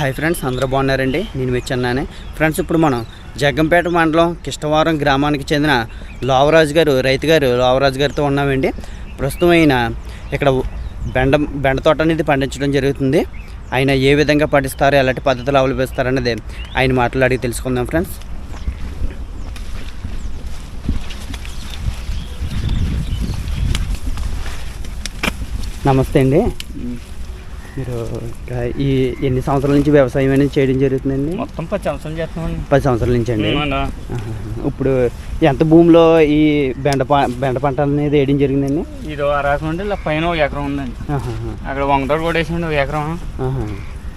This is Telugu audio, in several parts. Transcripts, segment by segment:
హాయ్ ఫ్రెండ్స్ అందరూ బాగున్నారండి. నేను వచ్చానే ఫ్రెండ్స్ ఇప్పుడు మనం జగ్గంపేట మండలం కిష్టవరం గ్రామానికి చెందిన లోవరాజు గారు రైతు గారు లోవరాజు గారితో ఉన్నామండి. ప్రస్తుతం ఆయన ఇక్కడ బెండ బెండ తోట అనేది పండించడం జరుగుతుంది. ఆయన ఏ విధంగా పండిస్తారు ఎలాంటి పద్ధతులు అవలంబిస్తారనేది ఆయన మాట్లాడి తెలుసుకుందాం ఫ్రెండ్స్. నమస్తే అండి. మీరు ఈ ఎన్ని సంవత్సరాల నుంచి వ్యవసాయం అనేది చేయడం జరుగుతుందండి? మొత్తం పది సంవత్సరాలు చేస్తున్నామండి. పది సంవత్సరాల నుంచి అండి. ఇప్పుడు ఎంత భూమిలో ఈ బెండ బెండ పంట అనేది వేయడం జరిగిందండి? ఇది అరాకం ఉండి ఇలా పైన ఒక ఎకరం ఉందండి. అక్కడ వంగతోడు కూడా వేసామండి ఒక ఎకరం.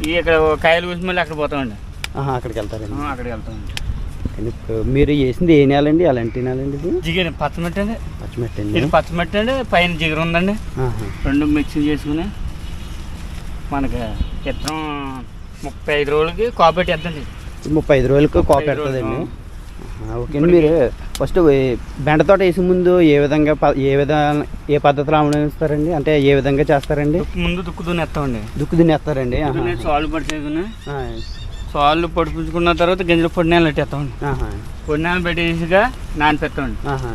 ఈ ఇక్కడ కాయలు కూసి మళ్ళీ అక్కడ పోతామండి. అక్కడికి వెళ్తారండి. అక్కడికి వెళ్తామండి. ఇప్పుడు మీరు వేసింది ఏ నెలండి? ఎలాంటి నెలండి ఇది? జిగిరి పచ్చమట్టి అండి. పచ్చిమిర్చి ఇది అండి పచ్చమట్టి అండి పైన జిగురు ఉందండి. రెండు మిక్స్ చేసుకుని మనకి విత్తనం ముప్పై ఐదు రోజులకి కాపెట్టి వేద్దండి ముప్పై ఐదు రోజులకు కాపు పెడుతుందండి. ఓకే అండి మీరు ఫస్ట్ బెండ తోట వేసే ముందు ఏ విధంగా ప- ఏ విధాన ఏ పద్ధతిలో అవలంబిస్తారండి అంటే ఏ విధంగా చేస్తారండి? దుక్కు ముందు దుక్కు దున్నేస్తామండి. దుక్కు తినేస్తారండి ఆహా. దున్నే సాలు ఆ, సాళ్ళు పొడిపించుకున్న తర్వాత గింజలు పొడినేలు పెట్టేస్తామండి. ఆహా. పొడినేలు పెట్టేసిగా నానపెత్తామండి ఆహా.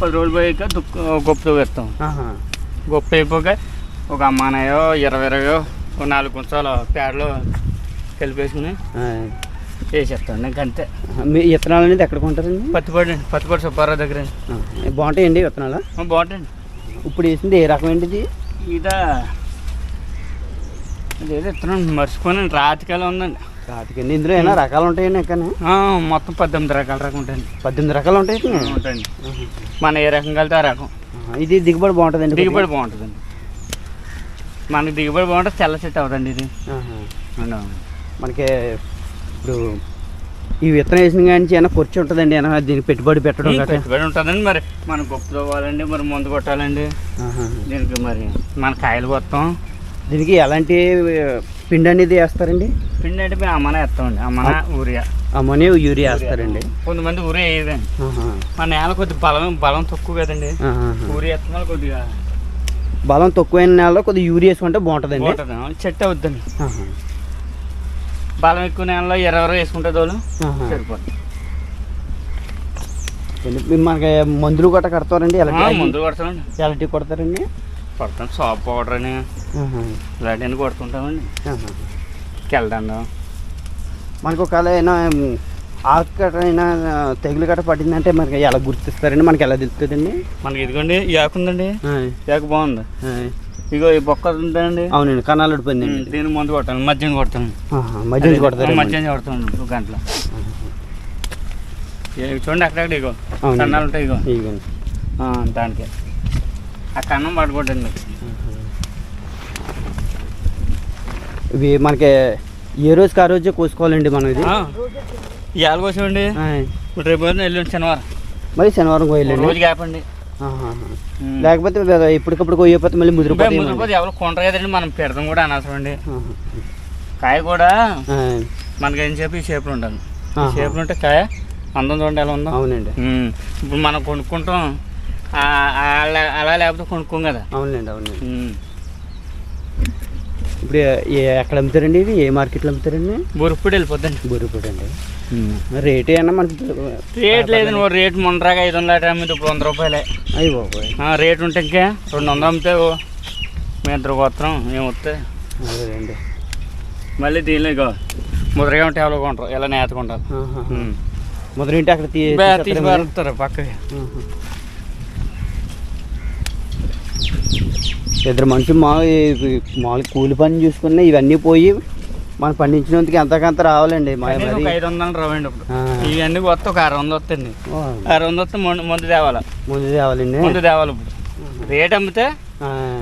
పది రోజులు పోయాక దుక్కు గొప్పతో వేస్తాం. ఆహా. గొప్ప అయిపోక ఒక అమ్మానయో ఇరవై ఇరవయో ఒక నాలుగు కొంచాలు పేడలో కలిపేసుకుని ఆ. వేసేస్తాం ఇంక అంతే. మీ విత్తనాలు అనేది ఎక్కడ కొంటారండి? పత్తిపడి పత్తిపడి సుబ్బారావు దగ్గర ఆ, బాగుంటాయండి విత్తనాలు? బాగుంటుంది ఇప్పుడు వేసింది ఏ రకమైనది ఇది? ఇదా అదేదో ఇత్తనం మర్చిపోయిన రాతికాయలు ఉందండి. కాటికండి ఇందులో ఏమైనా రకాలు ఉంటాయండి ఆ, మొత్తం పద్దెనిమిది రకాల రకం ఉంటుంది పద్దెనిమిది రకాలు ఉంటాయి ఉంటుంది మన ఏ రకం కలితే ఆ రకం. ఇది దిగుబడి బాగుంటుందండి దిగుబడి బాగుంటుందండి. మనకి దిగుబడి బాగుంటుంది తెల్ల చెట్టు అవుతుంది ఇది. మనకి ఇప్పుడు ఈ విత్తనం వేసిన కానీ ఏమైనా ఖర్చు ఉంటుందండి? ఏమైనా దీనికి పెట్టుబడి పెట్టడం? పెట్టుబడి ఉంటుందండి మరి. మనం గొప్ప తవ్వాలండి మరి మందు కొట్టాలండి. దీనికి మరి మన కాయలు కొత్తాం. దీనికి ఎలాంటి పిండి అనేది వేస్తారండి? పిండి అంటే మేము అమ్మనే వేస్తామండి. అమ్మన ఊరియా. అమ్మోని యూరియా వేస్తారండి. కొంతమంది ఊరియా వేయదండి. మన నేల కొద్ది బలం బలం తక్కువ కదండి. ఊరియా వేస్తున్నారు కొద్దిగా. బలం తక్కువైన నెలలో కొద్దిగా యూరియా వేసుకుంటే బాగుంటుందండి. బాగుంటుంది. చెట్టు అవుద్దండి. ఆహా. బలం ఎక్కువ నేలలో ఇరవై వేసుకుంటే ఆహా. సరిపోతుంది మనకి మందులు గట్రా కడతారండి? ఎలాంటి మందులు కొడతామండి. ఎలాంటి కొడతారండి? కొడతాం సాప్ పౌడర్ అని. ఇలాంటివన్నీ కొడుతుంటామండి. కెళ్ళదండం. మనకు ఒకవేళ అయినా ఆకు గట్ర అయినా తెగులు గట్ర పట్టిందంటే మనకి ఎలా గుర్తిస్తారండి? మనకి ఎలా తెలుస్తుందండి? మనకి ఇదిగోండి ఈ ఆకు ఉందండి. ఆకు బాగుంది. ఇగో ఈ బొక్క ఉందండి. అవునండి కన్నాలు ఉడిపోయిందండి ఉమ్, దీన్ని మందు కొట్టాను మధ్యాహ్నం కొడతాను. మధ్య నుంచి కొడతారు మధ్యాహ్నం కొడతాను ఒక గంటలో. చూడండి అక్కడక్కడ ఇగో. కన్నాలు ఉంటాయి ఇగో. ఆ, దానికి. ఆ కన్నం పడుకోండి ఇవి మనకి ఏ రోజుకి ఆ రోజే కోసుకోవాలండి మనం ఇది? ఇవాళ కోసమండి. ఇప్పుడు రేపు ఎల్లుండి శనివారం. మరి శనివారం కోయాలండి రోజు. లేకపోతే ఇప్పటికప్పుడు కోయకపోతే మళ్ళీ ముదిరిపోతాయి ముదిరిపోతే ఎవరు కొంటారు కదండి మనం పెడతాం కూడా అనవసరం అండి. కాయ కూడా. మనకి ఏం చెప్పి ఈ షేప్లో ఉండాలి. షేప్లో ఉంటే కాయ అందం చూడండి ఎలా ఉందో. అవునండి. ఇప్పుడు మనం కొనుక్కుంటాం అలా అలా లేకపోతే కొనుక్కోం కదా. అవునండి అవునండి. ఇప్పుడు ఏ- ఎక్కడ అమ్ముతారండి ఇవి? ఏ మార్కెట్లో అమ్ముతారండి? బురుప్పుడు వెళ్ళిపోద్దండి. బుర్రిపూడి అండి. రేట్ ఏమన్నా మనకి రేట్ లేదు నువ్వు రేట్ మొన్నరాగా ఐదు వందల అమ్మితే ఇప్పుడు వంద రూపాయలే. అయ్యి బాబోయ్. ఆ, రేట్ ఉంటే ఇంకా రెండు వందలు అమ్మితే ఓ, మీ ఇద్దరు వస్త్రం ఏమొస్తే అదేనండి మళ్ళీ దీనిలో ఇగో ముద్రగా ఉంటే ఎవరో కొంటారు ఇలా నేతకుంటారు ఆహా. మొదలంటే అక్కడ తీసి పక్కకి. ఇద్దరు మనుషులు మామూలు మామూలు కూలి పని చూసుకున్నా ఇవన్నీ పోయి మనం పండించినందుకు ఎంతకంత రావాలండి ఐదు వందలు రావండి ఇప్పుడు. ఇవన్నీ వస్తే ఒక ఆరు వందలు వస్తుంది. ఓ, ఆరు వందలు వస్తే మందు మందు తేవాలి? ముందు తేవాలండి. మందు తేవాలి ఇప్పుడు. రేట్ అమ్మితే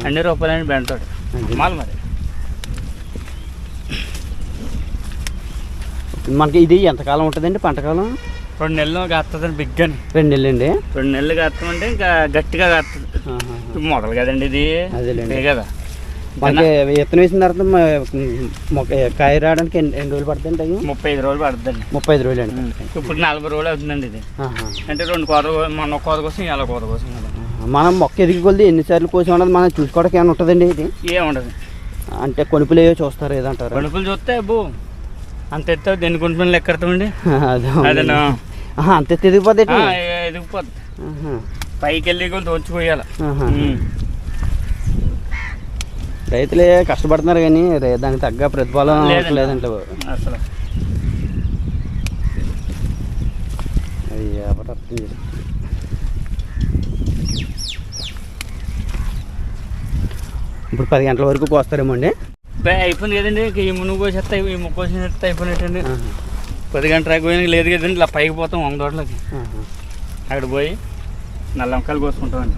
అన్ని రూపాయలని బెండతాడు అది. అమ్మాలి మరి. మనకి ఇది ఎంతకాలం ఉంటుందండి పంటకాలం రెండు నెలలు కాస్తుందండి బిగ్గని రెండు నెలలండి రెండు నెలలు కాస్తామంటే ఇంకా గట్టిగా కాస్తుంది మొదలు కదండి ఇది. ఇదే కదా. మనకి విత్తనం వేసిన తర్వాత కాయ రావడానికి ఎన్ని ఎన్ని రోజులు పడుతుందండి అవి? ముప్పై ఐదు రోజులు పడుతుందండి. ముప్పై ఐదు రోజులు అండి. ఇప్పుడు నలభై రోజులు అవుతుందండి ఇది. అంటే రెండు కోత మన కోత కోసం ఇలా కోత కోసం మనం మొక్క ఎదిగి కొలిది ఎన్నిసార్లు కోసి ఉన్నది మనం చూసుకోవడానికి ఏమైనా ఉంటుందండి ఇది? ఏముండదు. అంటే కొనుపులు ఏవో చూస్తారు ఏదంటారు? కడుపులు చూస్తే అబ్బో అంత ఎత్తావు దేని కొంటుమని లెక్కడతామండి అదే. అంత తిరిగిపోతే ఎదిగిపోద్ది పైకి వెళ్ళి పోయాలి. రైతులే కష్టపడుతున్నారు కానీ రే- దానికి తగ్గ ప్రతిఫలం. లేదంటే అసలు అయ్యా ఇప్పుడు పది గంటల వరకు కోస్తారేమో అండి? అయిపోయింది కదండి. ఈ మునుగు కోసేస్తే ఈ ముక్కు కోసేస్తే అయిపోయినట్టండి పది గంటల పోయిన లేదు కదండి ఇలా పైకి పోతాం వంగ తోటలోకి అక్కడ పోయి నల్ల వంకాయలు కోసుకుంటామండి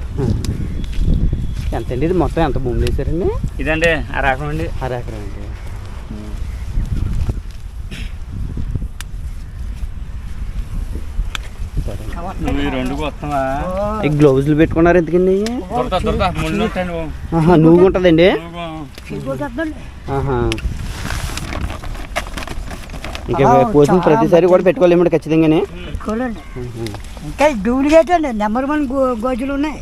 ఎంత అండి ఇది? మొత్తం ఎంత భూములు వేసారండి ఇదండి ఆ రకం అండి. అర ఎకరం అండి. ఈ గ్లౌజులు పెట్టుకున్నారు ఎందుకండి? నువ్వు ఉంటుందండి ఇంకా పోసిన ప్రతిసారి కూడా పెట్టుకోలేమండి ఖచ్చితంగానే. ఇంకా డూప్లికేట్ అండి నెంబర్ వన్ గోజులు ఉన్నాయి.